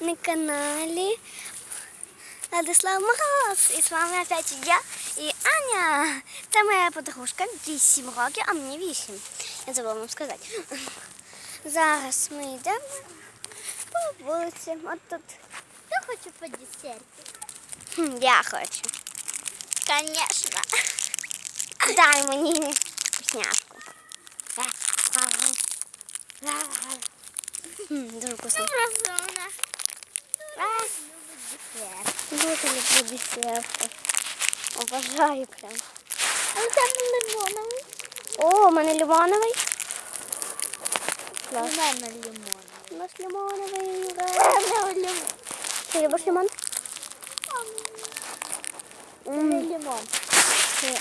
на каналі Владислав Мороз. І з вами опять я і Аня. Це моя подружка, 8 років, а мені 8. Я забула вам сказати. Зараз ми йдемо по вулиці. От тут. Хто хоче по десерті? Хм, Я хочу. Конечно. Дай мені вкусняшку. Хм, Дуже вкусно. Просто Дуже люблю десерти. Обожаю прям. Але там лимоновий. О, у мене лимоновий. У мене лимоновий. У нас лимоновий. Ура. Ти любиш лимон? Не лимон. Ні.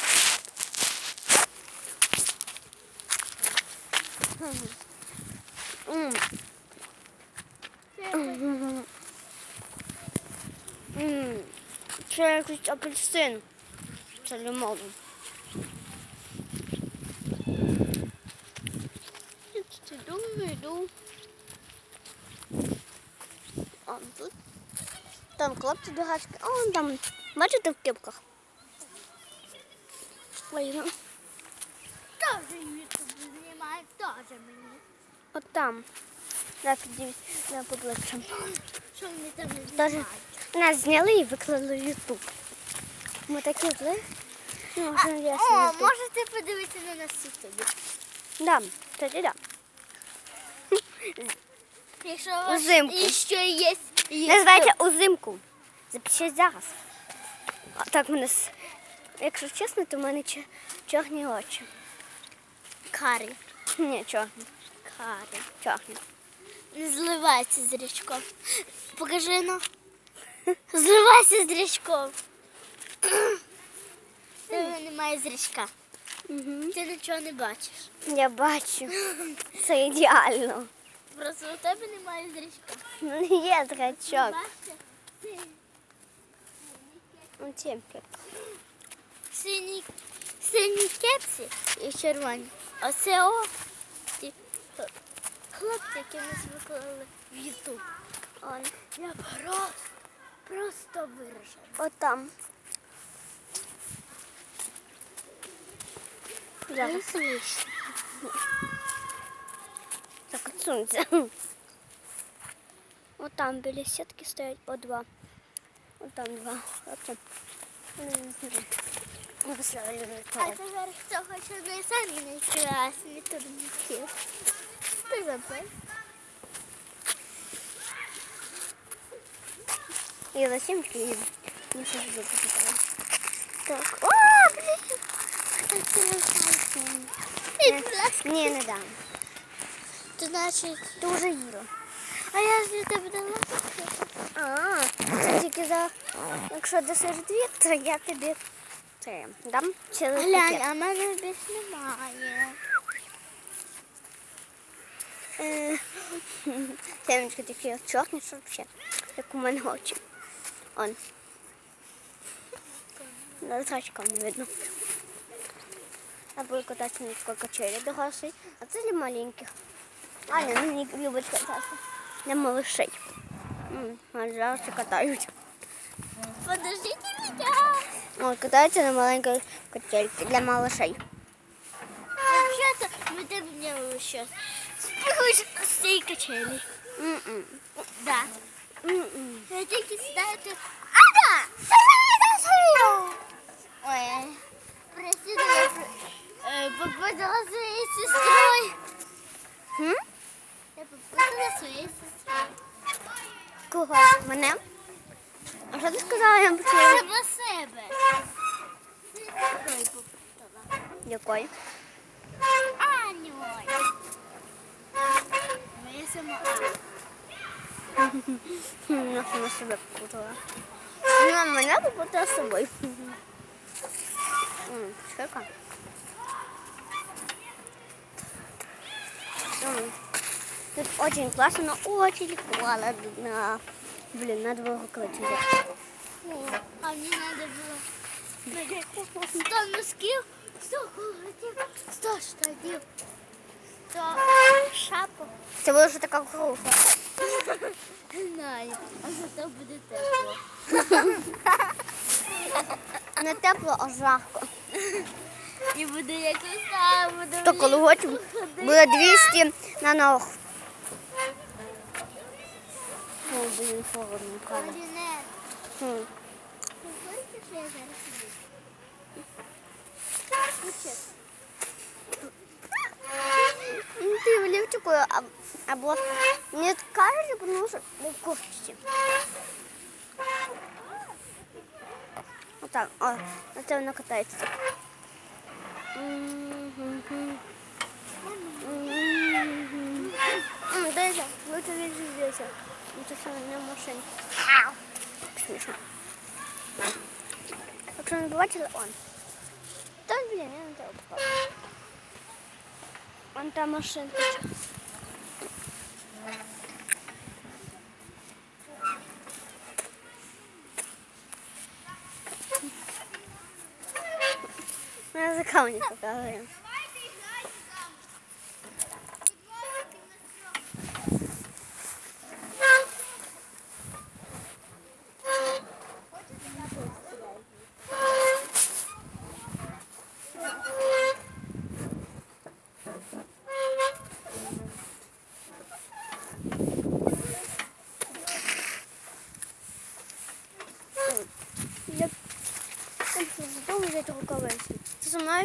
М. Це якийсь апельсин. Це лимон. Іду, іду. А тут там хлопці бігачки. А вон там, бачите в кепках? Ой, ну, Тоже ютуб знімає, теж мені. от там. Да, підійдіть на поближче. Що вони там Даже знімають? Нас зняли і виклали в Ютуб. Ми такі зли. Ну, ясно. О, можете подивитися на нас в ютубі. Да, тоді да. Якщо у вас Узимку. ще є Називається узимку. Запишіть зараз. А так мене, с- якщо чесно, то в мене чо- чорні очі. карі. Ні, чорні. Карі. Чорні. Не зливається з річком. Покажи ну. Зливайся з річком. Тебе немає зрічка. Угу. Ти нічого не бачиш. Я бачу. Це ідеально. Просто у тебе немає зрічка. Ну, Є зрачок. Бачите? Ти Ну. Сині, сині кепсі і червоні. Оце о. Ті хлопці, які нас виклали в Ютуб. Он. Я просто, просто виражена. От там. Зараз. слышно. Так, отсунься. Вот там біля сітки стоять по два. Вот там два. Вот там. Ну, поставили на А туалет. тепер хто хоче не самі найкрасні турніки. Ти забив. І за сімки і не сижу. Так. О, це не не дам. То значить, Дуже їду. а я ж для тебе дала. А, це тільки за... Якщо досиш дві, то я тобі це дам цілий Глянь, пакет. а мене більш немає. Е, такі чорні, що взагалі, як у мене очі. Он. На зрачком не видно. Я буду кататися на такой качелі дорослий, а це для маленьких. Аня не любить кататися. Для малышей. М, а зараз катають. Подождите меня. От катаються на маленькій качельці для малышей. Вообще-то мы там делали сейчас. Спихуешь с цієї качелі. М-м. Да. М-м. Я тільки сідаю. Ада! Сиди Ой, прости, я е, попадала своєю сестрою. Я попадала своєю сестрою. Кого? Мене? А що ти сказала, я не Це почула? для себе. Якої? Аня. Хм, Я сама себе попутала. Вона мене попутала з собою. М, Скільки? М, Тут очень классно, но очень холодно. Блин, надо было колотить. А мені треба було 100 носків, 100 колотів, 100 штанів. То шапа. Це буде вже така круга. Не знаю. А зато буде тепло. Не тепло, а жарко. І буде якось там, буде То колготів буде 200 на ногу. О, блін, холодно, правда. Хм. Ти хочеш, що я зараз іду? Ну, Ти в ліфтику а- або не кажуть, тому що в куртці. Отак, о, на це воно катається. Мгм. Мгм. М, Дивися, лучше лежи здесь. Ну, це все не в машині. Смішно. Якщо не побачили, он. Та, блін, я не треба показувати. Вон та машинка. Мы языка не показываем.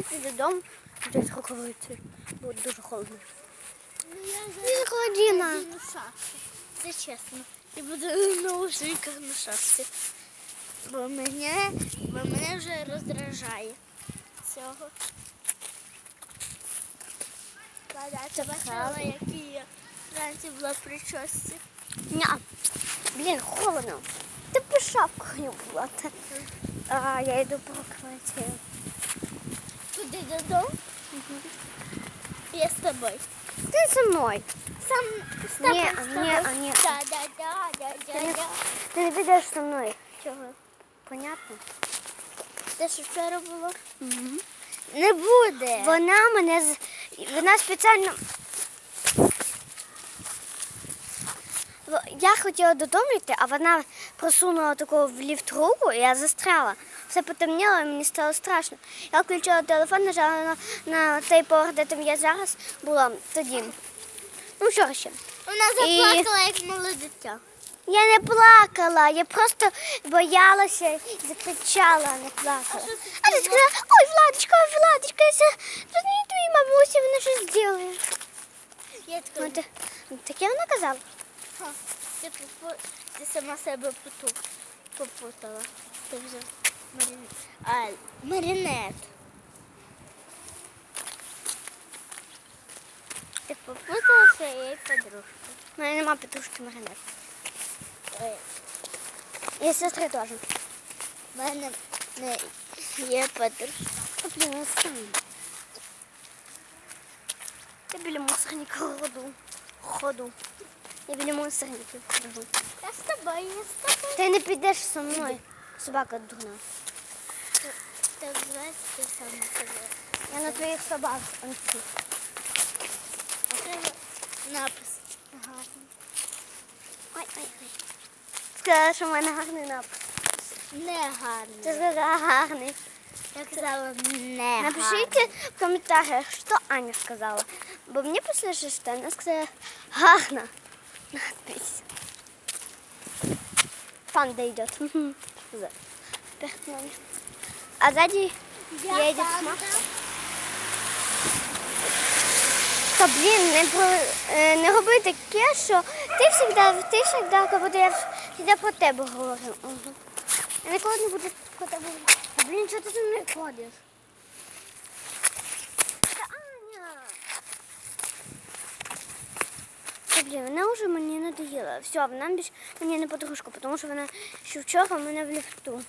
Піде додому взяти рукавиці. Буде дуже холодно. Ну, я холодина. Це чесно. І буду на ушниках на шапці. Бо мене, бо мене вже роздражає цього. Ладно, бачила, які я вранці була в прическі? Ня. Блін, холодно. Ти б шапкою була. А, я йду по рукавиці. Куди додому? Я з тобою. Ти зі мною. Сам Ні, з ні, тобою. а. Да, да, да, да, да, да. Ти не підеш зі мною. Чого? Понятно? Те, що вчора було? Не буде. Вона мене з- вона спеціально. Я хотіла додому йти, а вона просунула таку в ліфт руку, і я застряла. Все потемніло, і мені стало страшно. Я включила телефон, нажала на, на той поверх, де там я зараз була тоді. Ну, що ще? Вона І- заплакала, як мале дитя. Я не плакала, я просто боялася і закричала, а не плакала. А ти сказала, ой, Владочка, ой, Владочка, я позвони твоїй бабусі, вона щось зробить. Я Ну, така, ну, таке вона казала. «Ха, ти, ти сама себе попутала. Ти вже. А, марінет. Ти попутала своєї подружки. У мене нема петрушки маринет. Ой, І сестри теж. в мене не є подружка. О, блін, я сам. Я біля мусорника ходу. Ходу. Я біля мусорників ходу. Я з тобою, я з тобою. Ти не підеш зі мною. Собака дурна. Так, знаєш, ти сама. Я на твоїх собак. Анці. Напис. Гарний. Ой, ой, ой. Сказала, що в мене гарний напис. Не Ти гарно. сказала гарний. Я казала не Напишите в комментариях, что Аня сказала. Бо мне послышалось, что она сказала гарно. Надпись. Панда идет. За- А сзади едет Макс. Та блін, не, про, е, не роби таке, що ти завжди, ти завжди, будто я завжди про тебе говорю. Угу. Я ніколи не буду про тебе говорити. Блін, що ти зі мною ходиш? Та Аня! Та, блін, вона вже мені надоїла. Все, вона більш мені не подружка, тому що вона ще вчора в мене в ліфту.